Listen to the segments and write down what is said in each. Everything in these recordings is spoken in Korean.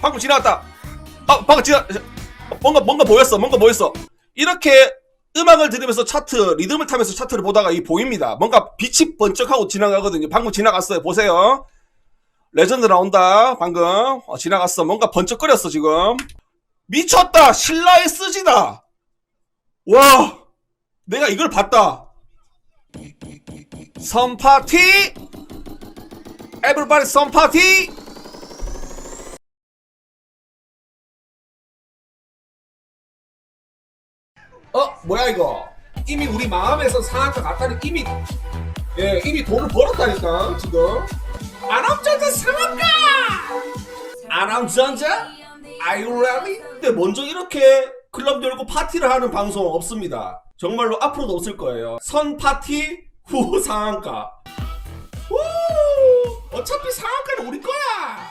방금 지나갔다. 아, 방금 지나, 뭔가, 뭔가 보였어. 뭔가 보였어. 이렇게 음악을 들으면서 차트, 리듬을 타면서 차트를 보다가 이 보입니다. 뭔가 빛이 번쩍하고 지나가거든요. 방금 지나갔어요. 보세요. 레전드 나온다. 방금. 어, 지나갔어. 뭔가 번쩍거렸어, 지금. 미쳤다! 신라의 쓰지다! 와! 내가 이걸 봤다. 선파티! 에브리바디 선파티! 어? 뭐야 이거? 이미 우리 마음에서 상한가 갔다니 이미 예 이미 돈을 벌었다니까 지금. 아람전자 상한가? 아람전자? Are you ready? 근데 먼저 이렇게 클럽 열고 파티를 하는 방송 없습니다. 정말로 앞으로도 없을 거예요. 선 파티 후 상한가. 후 어차피 상한가는 우리 거야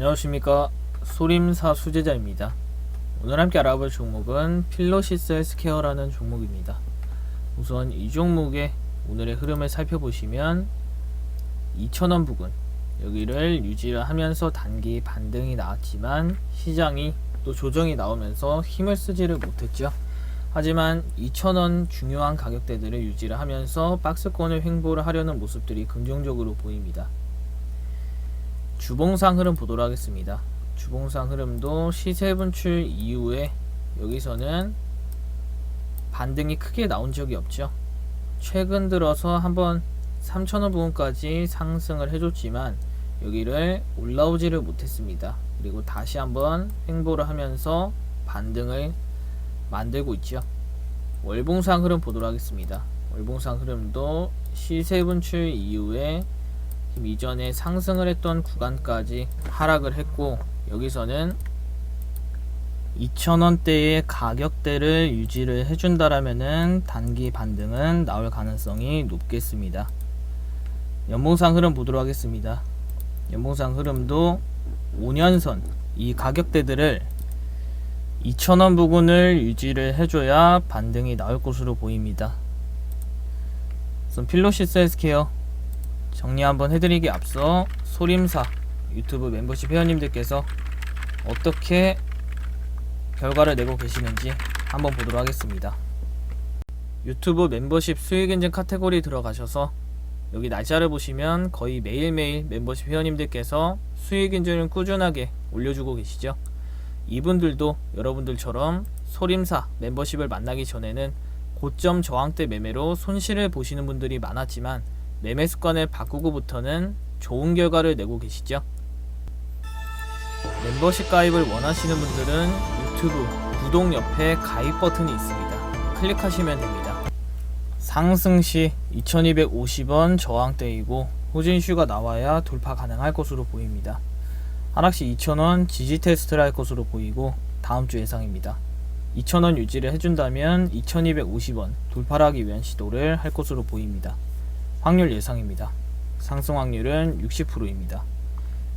안녕하십니까. 소림사 수제자입니다. 오늘 함께 알아볼 종목은 필로시스 헬스케어라는 종목입니다. 우선 이 종목의 오늘의 흐름을 살펴보시면 2,000원 부근 여기를 유지를 하면서 단기 반등이 나왔지만 시장이 또 조정이 나오면서 힘을 쓰지를 못했죠. 하지만 2,000원 중요한 가격대들을 유지를 하면서 박스권을 횡보를 하려는 모습들이 긍정적으로 보입니다 주봉상 흐름 보도록 하겠습니다. 주봉상 흐름도 시세 분출 이후에 여기서는 반등이 크게 나온 적이 없죠. 최근 들어서 한번 3,000원 부분까지 상승을 해줬지만 여기를 올라오지를 못했습니다. 그리고 다시 한번 횡보를 하면서 반등을 만들고 있죠. 월봉상 흐름 보도록 하겠습니다. 월봉상 흐름도 시세 분출 이후에 이전에 상승을 했던 구간까지 하락을 했고 여기서는 2,000원대의 가격대를 유지를 해준다라면은 단기 반등은 나올 가능성이 높겠습니다. 연봉상 흐름 보도록 하겠습니다. 연봉상 흐름도 5년선 이 가격대들을 2,000원 부근을 유지를 해줘야 반등이 나올 것으로 보입니다. 필로시스 헬스케어 정리 한번 해드리기 앞서 소림사 유튜브 멤버십 회원님들께서 어떻게 결과를 내고 계시는지 한번 보도록 하겠습니다. 유튜브 멤버십 수익 인증 카테고리 들어가셔서 여기 날짜를 보시면 거의 매일매일 멤버십 회원님들께서 수익 인증을 꾸준하게 올려주고 계시죠. 이분들도 여러분들처럼 소림사 멤버십을 만나기 전에는 고점 저항대 매매로 손실을 보시는 분들이 많았지만 매매 습관을 바꾸고부터는 좋은 결과를 내고 계시죠? 멤버십 가입을 원하시는 분들은 유튜브 구독 옆에 가입 버튼이 있습니다. 클릭하시면 됩니다. 상승 시 2250원 저항대이고 호진슈가 나와야 돌파 가능할 것으로 보입니다. 하락 시 2000원 지지 테스트를 할 것으로 보이고 다음 주 예상입니다. 2000원 유지를 해준다면 2250원 돌파를 하기 위한 시도를 할 것으로 보입니다. 확률 예상입니다. 상승 확률은 60%입니다.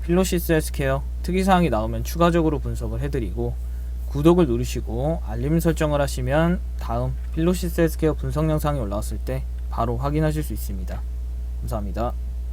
필로시스 헬스케어 특이사항이 나오면 추가적으로 분석을 해드리고 구독을 누르시고 알림 설정을 하시면 다음 필로시스 헬스케어 분석 영상이 올라왔을 때 바로 확인하실 수 있습니다. 감사합니다.